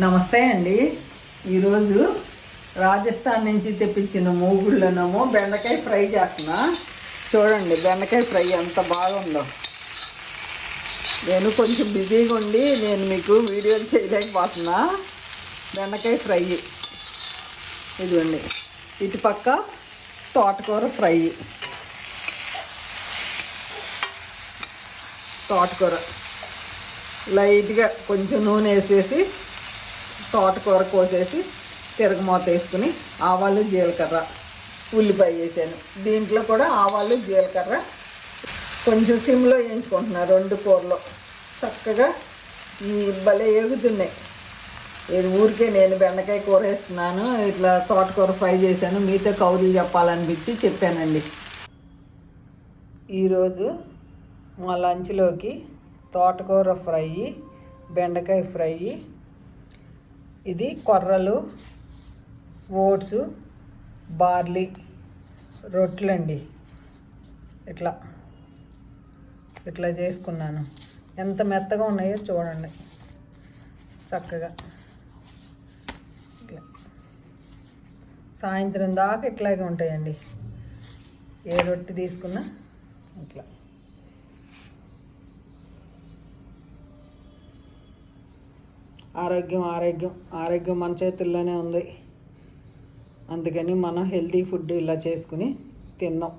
నమస్తే అండి. ఈరోజు రాజస్థాన్ నుంచి తెప్పించిన మూగుళ్ళనము బెండకాయ ఫ్రై చేస్తున్నా. చూడండి బెండకాయ ఫ్రై ఎంత బాగుందో. నేను కొంచెం బిజీగా ఉండి నేను మీకు వీడియోలు చేయలేకపోతున్నా. బెండకాయ ఫ్రై. ఇదిగోండి ఇటుపక్క తోటకూర ఫ్రై. తోటకూర. లైట్గా కొంచెం నూనె వేసేసి తోటకూర కోసేసి తిరగమూత వేసుకుని ఆవాలు జీలకర్ర ఉల్లిపాయ వేసాను. దీంట్లో కూడా ఆవాలు జీలకర్ర కొంచెం సిమ్లో వేయించుకుంటున్నాను రెండు కూరలు. చక్కగా ఈ భలే ఎగుతున్నాయి. ఇది ఊరికే నేను బెండకాయ కూర వేస్తున్నాను ఇట్లా తోటకూర ఫ్రై చేశాను మీతో కౌరీలు చెప్పాలనిపించి చెప్పానండి. ఈరోజు మా లంచ్లోకి తోటకూర ఫ్రై బెండకాయ ఫ్రై ఇది కొర్రలు ఓట్స్ బార్లీ రొట్టెలండి. ఇట్లా ఇట్లా చేసుకున్నాను. ఎంత మెత్తగా ఉన్నాయో చూడండి. చక్కగా. ఇట్లా. సాయంత్రం దాకా ఇట్లాగే ఉంటాయండి. ఏ రొట్టె తీసుకున్నా ఇట్లా. ఆరోగ్యం ఆరోగ్యం ఆరోగ్యం మన చేతుల్లోనే ఉంది. అందుకని మనం హెల్తీ ఫుడ్ ఇలా చేసుకుని తిందాం